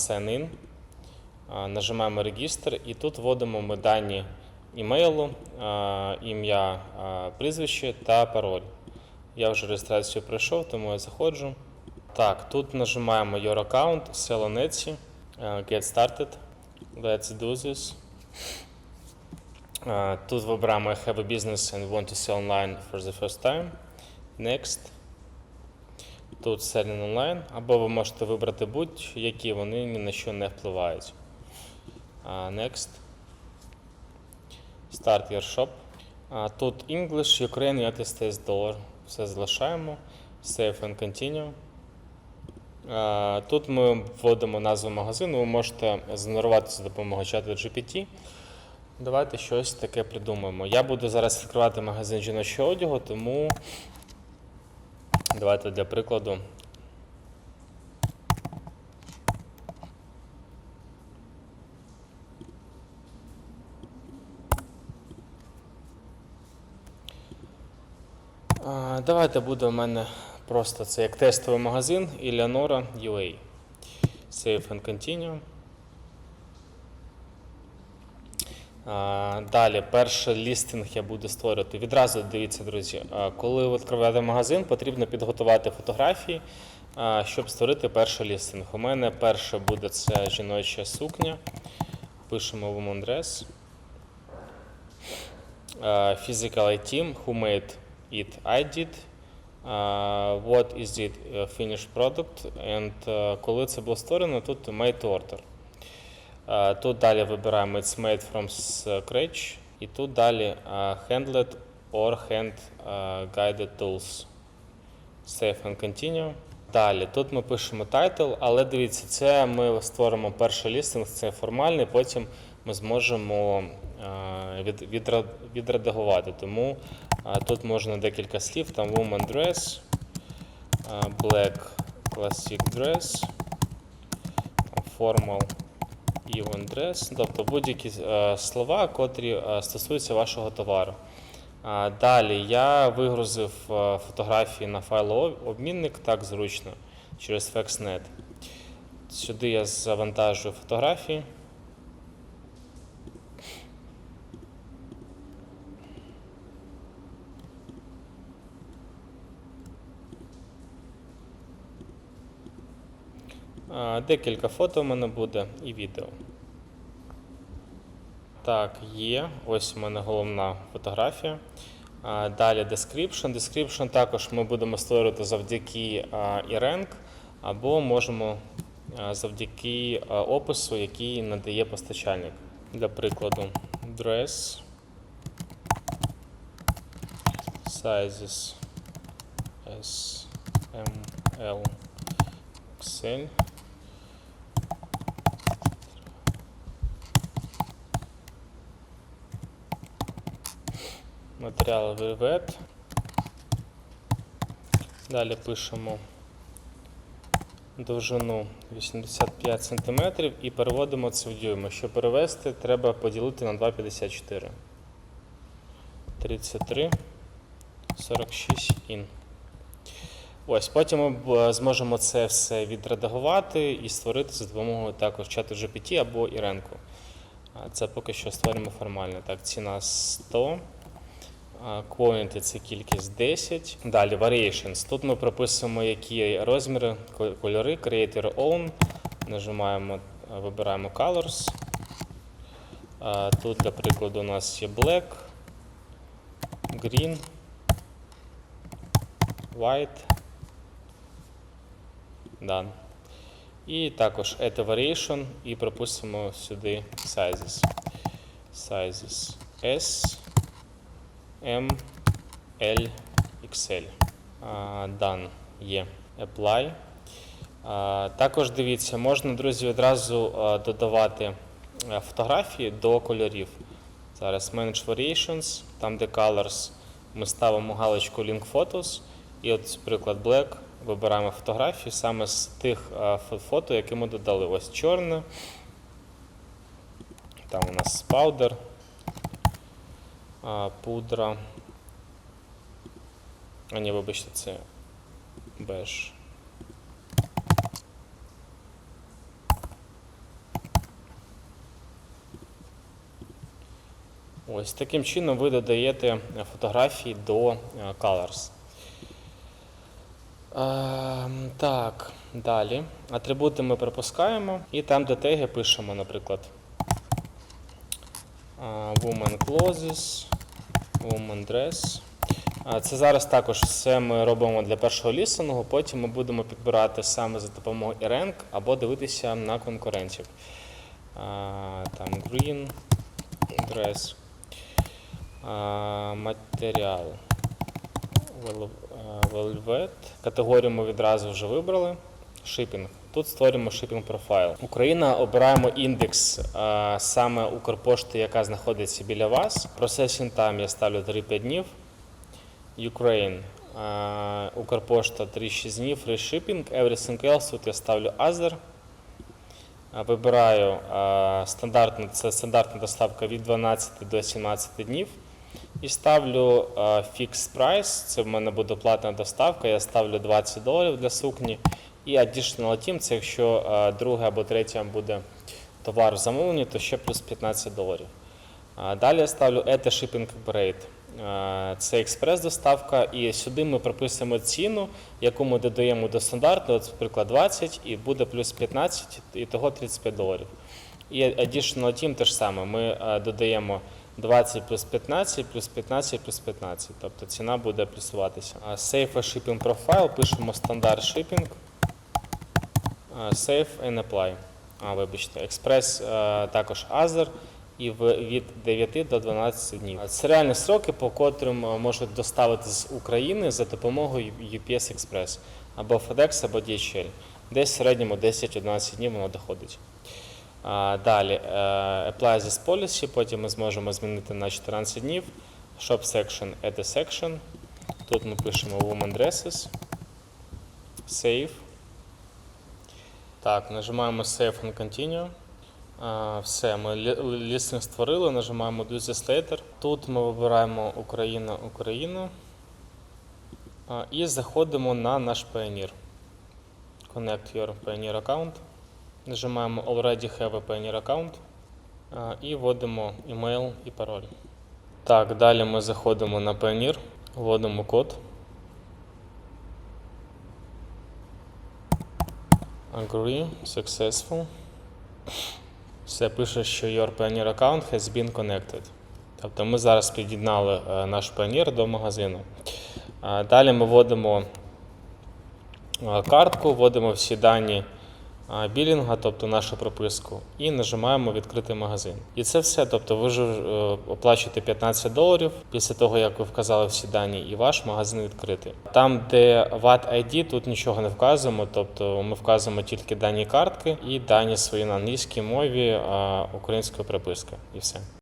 Sign in, нажимаємо регістр і тут вводимо ми дані імейлу, ім'я, прізвище та пароль. Я вже реєстрацію пройшов, тому я заходжу. Так, тут нажимаємо Your account, Sell Get started. Let's do this. Тут вибираємо I have a business and want to sell online for the first time. Next. Тут selling online, або ви можете вибрати будь-які, вони ні на що не впливають. Next. Start your shop. Тут English, Ukraine, United States Dollar. Все залишаємо. Save and continue. Тут ми вводимо назву магазину, ви можете згенерувати за допомогою чату GPT. Давайте щось таке придумаємо. Я буду зараз відкривати магазин жіночого одягу, тому давайте для прикладу. Давайте буде у мене просто це як тестовий магазин Eleonora UA. Save and continue. А, Далі, перший лістинг я буду створювати. Відразу дивіться, друзі, коли ви відкриваєте магазин, потрібно підготувати фотографії, щоб створити перший лістинг. У мене перше буде це жіноча сукня. Пишемо woman dress. Physical item, who made it, I did. What is it uh, finished product? And uh, коли це було створено, тут made order. Е, Тут далі вибираємо It's made from scratch. І тут далі е, handled or hand е, guided tools. Save and continue. Далі тут ми пишемо title, але дивіться, це ми створимо перший лістинг, це формальний, потім ми зможемо від, відредагувати. Тому тут можна декілька слів, там woman dress, black classic dress, formal even dress, тобто будь-які е, слова, котрі е, стосуються вашого товару. Далі я вигрузив е, фотографії на файлообмінник так зручно через FaxNet. Сюди я завантажую фотографії. Декілька фото в мене буде і відео. Так, є. Ось у мене головна фотографія. Далі description. Description також ми будемо створювати завдяки e-rank, або можемо завдяки опису, який надає постачальник. Для прикладу, dress, sizes S, M. Матеріал вивет. Далі пишемо довжину 85 см і переводимо це в дюйми. Щоб перевести, треба поділити на 2,54. 33, 46 ін. Ось, потім ми зможемо це все відредагувати і створити за допомогою також чату GPT або Іренку. Це поки що створимо формально. Так, ціна 100. Quantity – це кількість 10. Далі variations. Тут ми прописуємо, які розміри, кольори, create your own. Нажимаємо, вибираємо colors. Тут, для прикладу, у нас є black, green, white. Done. І також add variation і прописуємо сюди sizes. Sizes S. M, L, XL. Done. Є. Apply. Також дивіться, можна, друзі, одразу додавати е, фотографії до кольорів. Зараз Manage Variations, там де Colors, ми ставимо галочку Link Photos. І от, приклад Black, вибираємо фотографії саме з тих фото, які ми додали. Ось чорне. Там у нас а, пудра. А ні, вибачте, це беж. Ось таким чином ви додаєте е, фотографії до е, Colors. Ем, так, далі. Атрибути ми пропускаємо і там, де теги пишемо, наприклад. Woman clothes, woman dress. Це зараз також все ми робимо для першого лістингу, потім ми будемо підбирати саме за допомогою e-rank або дивитися на конкурентів. Там green, dress, матеріал, velvet. Категорію ми відразу вже вибрали. Shipping. Тут створюємо shipping профайл. Україна обираємо індекс а, саме Укрпошти, яка знаходиться біля вас. Processing time я ставлю 3-5 днів. Ukraine. е, Укрпошта 3-6 днів, free shipping, everything else, тут я ставлю Other. Е, Вибираю е, стандартну, це стандартна доставка від 12 до 17 днів. І ставлю е, fixed price, це в мене буде платна доставка, я ставлю 20 доларів для сукні. І additional team, це якщо е, друге або третє буде товар в замовленні, то ще плюс 15 доларів. Далі я ставлю ETA Shipping Rate. Е, Це експрес-доставка, і сюди ми прописуємо ціну, яку ми додаємо до стандарту, от, наприклад, 20, і буде плюс 15, і того 35 доларів. І additional team теж саме. Ми е, додаємо 20 плюс 15, плюс 15, плюс 15. Тобто ціна буде плюсуватися. A Shipping Profile, пишемо стандарт shipping, е, Save and Apply. А, вибачте, експрес е, також Other і від 9 до 12 днів. Це реальні сроки, по котрим е, можуть доставити з України за допомогою UPS Express або FedEx, або DHL. Десь в середньому 10-11 днів воно доходить. Далі е, Apply this policy, потім ми зможемо змінити на 14 днів. Shop section, Add a section. Тут ми пишемо Woman Dresses. Save. Так, нажимаємо Save and Continue. Все, ми лі- лістинг створили, нажимаємо Do this later. Тут ми вибираємо Україна, Україна. І заходимо на наш Pioneer. Connect your Pioneer account. Нажимаємо Already have a Pioneer account. І вводимо email і пароль. Так, далі ми заходимо на Pioneer, вводимо код. Agree, successful. Все пише, що your Pioneer account has been connected. Тобто ми зараз під'єднали е, наш Pioneer до магазину. Е, Далі ми вводимо е, картку, вводимо всі дані білінга, тобто нашу прописку, і нажимаємо відкрити магазин. І це все. Тобто ви вже е, оплачуєте 15 доларів після того, як ви вказали всі дані, і ваш магазин відкритий. Там, де VAT ID, тут нічого не вказуємо, тобто ми вказуємо тільки дані картки і дані свої на англійській мові, а українською приписка, і все.